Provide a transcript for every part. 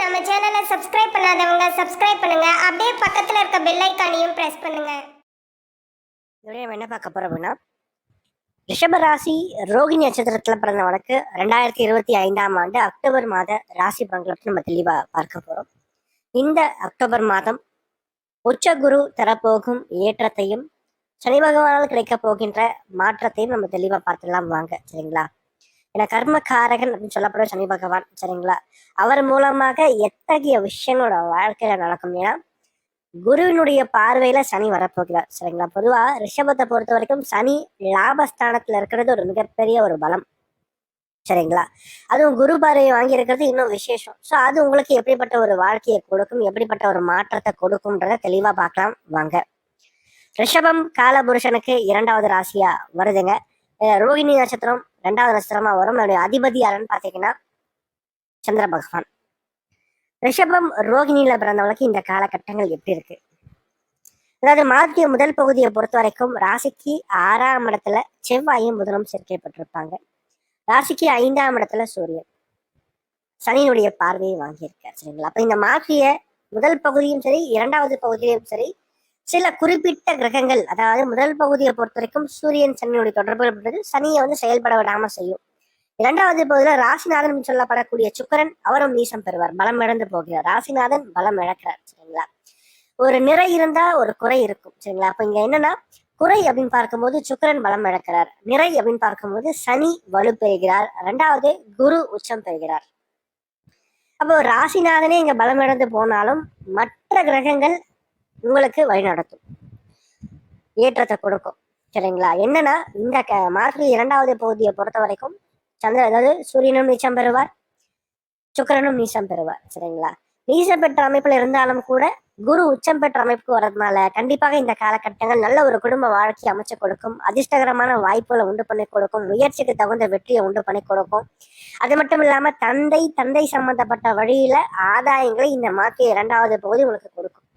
சேனலை சப்ஸ்கிரைப் பண்ணுங்க. அப்படியே பக்கத்துல இருக்க பெல் ஐக்கானையும் பிரஸ் பண்ணுங்க. இதோடய நம்ம என்ன பார்க்க போறோம் அப்படின்னா ரிஷபராசி ரோகிணி நட்சத்திரத்துல பிறந்தவனுக்கு ரெண்டாயிரத்தி இருபத்தி ஐந்தாம் ஆண்டு அக்டோபர் மாத ராசி பலன்களை நம்ம தெளிவா பார்க்க போறோம். இந்த அக்டோபர் மாதம் உச்ச குரு தரப்போகும் ஏற்றத்தையும் சனி பகவானால் கிடைக்க போகின்ற மாற்றத்தையும் நம்ம தெளிவா பார்த்துலாம் வாங்க சரிங்களா? ஏன்னா கர்மகாரகன் அப்படின்னு சொல்லப்படுற சனி பகவான் சரிங்களா? அவர் மூலமாக எத்தகைய விஷயங்களோட வாழ்க்கையில நடக்கும்? ஏன்னா குருவினுடைய பார்வையில சனி வரப்போகிறார் சரிங்களா? பொதுவா ரிஷபத்தை பொறுத்த வரைக்கும் சனி லாபஸ்தானத்துல இருக்கிறது ஒரு மிகப்பெரிய ஒரு பலம் சரிங்களா? அதுவும் குரு பார்வையை வாங்கி இருக்கிறது இன்னும் விசேஷம். ஸோ அது உங்களுக்கு எப்படிப்பட்ட ஒரு வாழ்க்கையை கொடுக்கும் எப்படிப்பட்ட ஒரு மாற்றத்தை கொடுக்கும்ன்றத தெளிவா பார்க்கலாம். வாங்க. ரிஷபம் காலபுருஷனுக்கு இரண்டாவது ராசியா வருதுங்க. ரோகிணி நட்சத்திரம் ரெண்டாவது நட்சத்திரமா வரும். அதனுடைய அதிபதி யாருன்னு பாத்தீங்கன்னா சந்திர பகவான். ரிஷபம் ரோகிணியில பிறந்தவங்களுக்கு இந்த காலகட்டங்கள் எப்படி இருக்கு? அதாவது மாத்திய முதல் பகுதியை பொறுத்த வரைக்கும் ராசிக்கு ஆறாம் இடத்துல செவ்வாயும் புதனும் சேர்க்கப்பட்டிருப்பாங்க. ராசிக்கு ஐந்தாம் இடத்துல சூரியன். சனியினுடைய பார்வையை வாங்கியிருக்கார் சரிங்களா? அப்ப இந்த மாற்றிய முதல் பகுதியும் சரி இரண்டாவது பகுதியிலும் சரி சில குறிப்பிட்ட கிரகங்கள் அதாவது முதல் பகுதியை பொறுத்த வரைக்கும் சூரியன் சனியினுடைய தொடர்புகள் அப்படின்றது சனியை வந்து செயல்பட விடாம செய்யும். இரண்டாவது பகுதியில ராசிநாதன் சொல்லப்படக்கூடிய சுக்கரன் அவரும் நீசம் பெறுவார் பலம் இழந்து போகிறார். ராசிநாதன் பலம் இழக்கிறார் சரிங்களா? ஒரு நிறை இருந்தா ஒரு குறை இருக்கும் சரிங்களா? அப்ப இங்க என்னன்னா குறை அப்படின்னு பார்க்கும்போது சுக்கரன் பலம் இழக்கிறார். நிறை அப்படின்னு பார்க்கும்போது சனி வலு பெறுகிறார். ரெண்டாவது குரு உச்சம் பெறுகிறார். அப்போ ராசிநாதனே இங்க பலம் இழந்து போனாலும் மற்ற கிரகங்கள் உங்களுக்கு வழிநடத்தும் ஏற்றத்தை கொடுக்கும். சரிங்களா? என்னன்னா இந்த க- மார்கழி இரண்டாவது பகுதியை பொறுத்த வரைக்கும் சந்திர அதாவது சூரியனும் நீச்சம் பெறுவார் சுக்கரனும் நீச்சம் பெறுவார். சரிங்களா? நீச்சம் பெற்ற அமைப்புல இருந்தாலும் கூட குரு உச்சம் பெற்ற அமைப்புக்கு வர்றதுனால கண்டிப்பாக இந்த காலகட்டங்கள் நல்ல ஒரு குடும்ப வாழ்க்கை அமைச்சு கொடுக்கும். அதிர்ஷ்டகரமான வாய்ப்புகளை உண்டு பண்ணி கொடுக்கும். முயற்சிக்கு தகுந்த வெற்றியை உண்டு பண்ணி கொடுக்கும். அது மட்டும் இல்லாம தந்தை தந்தை சம்பந்தப்பட்ட வழியில ஆதாயங்களை இந்த மாத்திய இரண்டாவது பகுதி உங்களுக்கு கொடுக்கும்.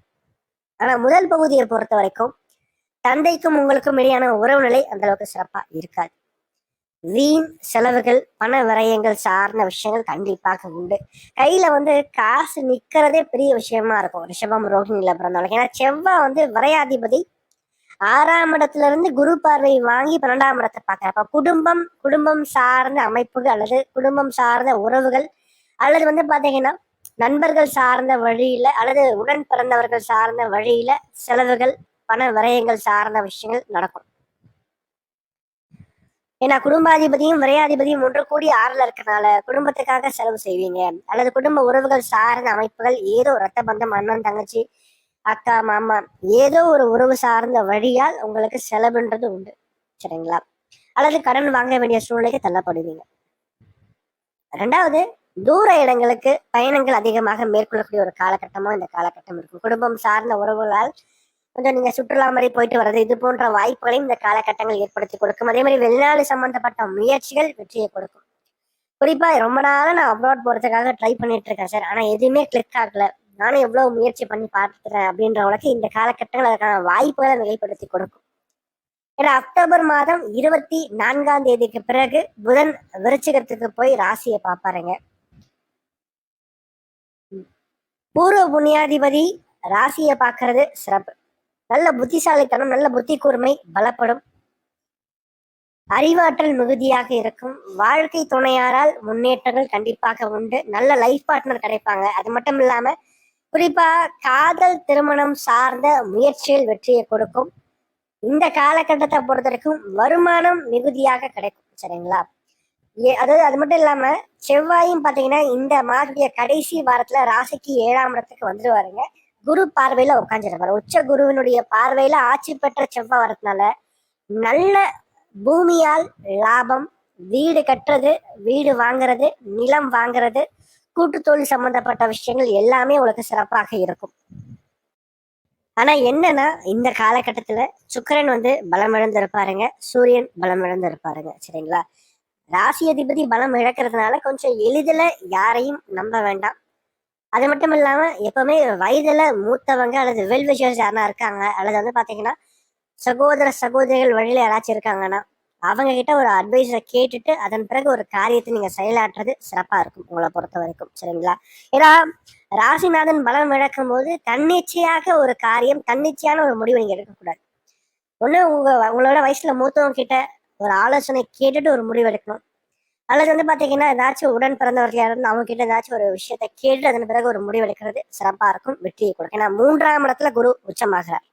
ஆனா முதல் பகுதியை பொறுத்த வரைக்கும் தந்தைக்கும் உங்களுக்கும் இடையான உறவு நிலை அந்த அளவுக்கு சிறப்பா இருக்காது. வீண் செலவுகள் பண விரயங்கள் சார்ந்த விஷயங்கள் கண்டிப்பாக உண்டு. கையில வந்து காசு நிக்கிறதே பெரிய விஷயமா இருக்கும். ரிஷபம் ரோஹிணியில பிறந்தவங்களுக்கு. ஏன்னா செவ்வாய் வந்து விரையாதிபதி. ஆறாம் இடத்துல இருந்து குரு பார்வை வாங்கி பன்னெண்டாம் இடத்தை பார்க்கறப்ப குடும்பம் குடும்பம் சார்ந்த அமைப்புகள் அல்லது குடும்பம் சார்ந்த உறவுகள் அல்லது வந்து பாத்தீங்கன்னா நண்பர்கள் சார்ந்த வழியில அல்லது உடன் பிறந்தவர்கள் சார்ந்த வழியில செலவுகள் பண விரயங்கள் சார்ந்த விஷயங்கள் நடக்கும். ஏன்னா குடும்பாதிபதியும் விரையாதிபதியும் ஒன்று கூடி ஆறுல இருக்கனால குடும்பத்துக்காக செலவு செய்வீங்க. அல்லது குடும்ப உறவுகள் சார்ந்த அமைப்புகள் ஏதோ ரத்த பந்தம் அண்ணன் தங்கச்சி அக்கா மாமா ஏதோ ஒரு உறவு சார்ந்த வழியால் உங்களுக்கு செலவுன்றது உண்டு. சரிங்களா? அல்லது கடன் வாங்க வேண்டிய சூழ்நிலைக்கு தள்ளப்படுவீங்க. ரெண்டாவது தூர இடங்களுக்கு பயணங்கள் அதிகமாக மேற்கொள்ளக்கூடிய ஒரு காலகட்டமா இந்த காலகட்டம் இருக்கும். குடும்பம் சார்ந்த உறவுகளால் கொஞ்சம் நீங்க சுற்றுலா மாதிரி போயிட்டு வர்றது இது போன்ற வாய்ப்புகளையும் இந்த காலகட்டங்கள் ஏற்படுத்தி கொடுக்கும். அதே மாதிரி வெளிநாடு சம்பந்தப்பட்ட முயற்சிகள் வெற்றியை கொடுக்கும். குறிப்பா ரொம்ப நாளா நான் அப்ராட் போறதுக்காக ட்ரை பண்ணிட்டு இருக்கேன் சார் ஆனா எதுவுமே கிளிக் ஆகல. நானும் எவ்வளவு முயற்சி பண்ணி பார்த்துறேன் அப்படின்றவங்களுக்கு இந்த காலகட்டங்கள் அதுக்கான வாய்ப்புகளை மிகைப்படுத்தி கொடுக்கும். ஏன்னா அக்டோபர் மாதம் இருபத்தி நான்காம் தேதிக்கு பிறகு புதன் விருச்சிகத்துக்கு போய் ராசியை பார்ப்பாருங்க. பூர்வ புண்ணியாதிபதி ராசியை பார்க்கறது சிறப்பு. நல்ல புத்திசாலித்தனம் நல்ல புத்தி கூர்மை பலப்படும். அறிவாற்றல் மிகுதியாக இருக்கும். வாழ்க்கை துணையாரால் முன்னேற்றங்கள் கண்டிப்பாக உண்டு. நல்ல லைஃப் பார்ட்னர் கிடைப்பாங்க. அது மட்டும் இல்லாம குறிப்பா காதல் திருமணம் சார்ந்த முயற்சியில் வெற்றியை கொடுக்கும். இந்த காலகட்டத்தை பொறுத்த வரைக்கும் வருமானம் மிகுதியாக கிடைக்கும். சரிங்களா? அதாவது அது மட்டும் இல்லாம செவ்வாயும் பாத்தீங்கன்னா இந்த மாதத்திய கடைசி வாரத்துல ராசிக்கு ஏழாம் இடத்துக்கு வந்துடுவாருங்க குரு பார்வையில உட்காந்துருப்பாரு உச்ச குருவினுடைய பார்வையில ஆட்சி பெற்ற செவ்வாய் வரதுனால நல்ல பூமியால் லாபம் வீடு கட்டுறது வீடு வாங்குறது நிலம் வாங்குறது கூட்டுத்தொழில் சம்பந்தப்பட்ட விஷயங்கள் எல்லாமே உங்களுக்கு சிறப்பாக இருக்கும். ஆனா என்னன்னா இந்த காலகட்டத்துல சுக்கிரன் வந்து பலம் இழந்திருப்பாருங்க. சூரியன் பலம் இழந்திருப்பாருங்க. சரிங்களா? ராசி அதிபதி பலம் இழக்கிறதுனால கொஞ்சம் எளிதில் யாரையும் நம்ப வேண்டாம். அது மட்டும் இல்லாம எப்பவுமே வயதுல மூத்தவங்க அல்லது வெல் விஷயர்ஸ் யாரா இருக்காங்க அல்லது வந்து பார்த்தீங்கன்னா சகோதர சகோதரிகள் வழியில யாராச்சும் இருக்காங்கன்னா அவங்க கிட்ட ஒரு அட்வைஸை கேட்டுட்டு அதன் பிறகு ஒரு காரியத்தை நீங்க செயலாற்றுறது சிறப்பா இருக்கும் உங்களை பொறுத்த வரைக்கும். சரிங்களா? ஏன்னா ராசிநாதன் பலம் இழக்கும் போது தன்னிச்சையாக ஒரு காரியம் தன்னிச்சையான ஒரு முடிவு நீங்க எடுக்கக்கூடாது. ஒண்ணு உங்க உங்களோட வயசுல மூத்தவங்க கிட்ட ஒரு ஆலோசனை கேட்டுட்டு ஒரு முடிவு எடுக்கணும். அல்லது வந்து பாத்தீங்கன்னா ஏதாச்சும் உடன் பிறந்தவர்கள் யாரும் அவங்க கிட்ட ஏதாச்சும் ஒரு விஷயத்த கேட்டு அதன் பிறகு ஒரு முடிவு எடுக்கிறது சிறப்பா இருக்கும் வெற்றியை கொடுக்கும். ஏன்னா மூன்றாம் இடத்துல குரு உச்சமாகிறார்.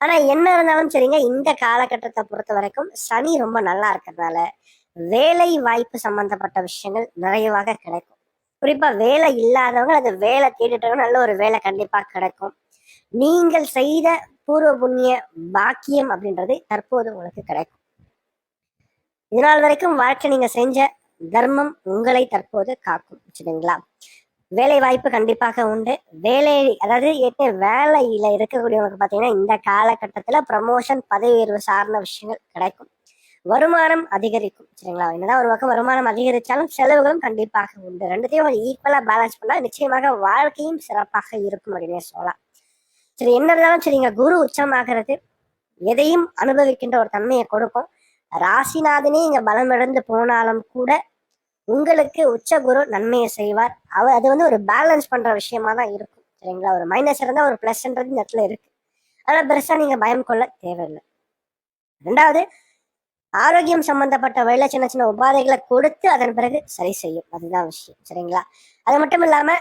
ஆனா என்ன இருந்தாலும் சரிங்க இந்த காலகட்டத்தை பொறுத்த வரைக்கும் சனி ரொம்ப நல்லா இருக்கிறதுனால வேலை வாய்ப்பு சம்பந்தப்பட்ட விஷயங்கள் நிறையவாக கிடைக்கும். குறிப்பா வேலை இல்லாதவங்க அது வேலை தேடிட்டவங்க நல்ல ஒரு வேலை கண்டிப்பா கிடைக்கும். நீங்கள் செய்த பூர்வ புண்ணிய பாக்கியம் அப்படின்றது தற்போது உங்களுக்கு கிடைக்கும். இதனால் வரைக்கும் வாழ்க்கை நீங்க செஞ்ச தர்மம் உங்களை தற்போது காக்கும் சரிங்களா வேலை வாய்ப்பு கண்டிப்பாக உண்டு. வேலை அதாவது ஏற்கனவே வேலையில இருக்கக்கூடியவங்களுக்கு பார்த்தீங்கன்னா இந்த காலகட்டத்துல ப்ரமோஷன் பதவி உயர்வு சார்ந்த விஷயங்கள் கிடைக்கும். வருமானம் அதிகரிக்கும் சரிங்களா என்னதான் ஒரு பக்கம் வருமானம் அதிகரிச்சாலும் செலவுகளும் கண்டிப்பாக உண்டு. ரெண்டுத்தையும் ஒரு ஈக்குவலா பேலன்ஸ் பண்ணா நிச்சயமாக வாழ்க்கையும் சிறப்பாக இருக்கும் அப்படின்னு சொல்லலாம். சரி என்ன இருந்தாலும் சரிங்க குரு உச்சமாகிறது எதையும் அனுபவிக்கின்ற ஒரு தன்மையை கொடுக்கும். ராசிநாதனே இங்க பலம் இழந்து போனாலும் கூட உங்களுக்கு உச்ச குரு நன்மையை செய்வார். அவர் அது வந்து ஒரு பேலன்ஸ் பண்ற விஷயமா தான் இருக்கும். சரிங்களா? ஒரு மைனஸ் இருந்தால் ஒரு பிளஸ்ன்றது இந்த இடத்துல இருக்கு. அதனால பெருசா நீங்க பயம் கொள்ள தேவையில்லை. ரெண்டாவது ஆரோக்கியம் சம்பந்தப்பட்ட வழியில சின்ன சின்ன உபாதைகளை கொடுத்து அதன் பிறகு சரி செய்யும். அதுதான் விஷயம். சரிங்களா? அது மட்டும் இல்லாம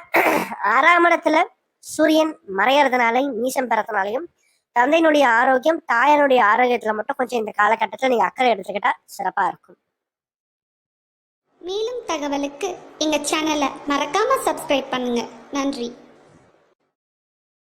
ஆறாம் இடத்துல சூரியன் மறையறதுனாலையும் நீசம் பெறதுனாலையும் தந்தையினுடைய ஆரோக்கியம் தாயனுடைய ஆரோக்கியத்துல மட்டும் கொஞ்சம் இந்த காலகட்டத்துல நீங்க அக்கறை எடுத்துக்கிட்டா சிறப்பா இருக்கும். மேலும் தகவலுக்கு எங்க சேனலை மறக்காம சப்ஸ்கிரைப் பண்ணுங்க. நன்றி.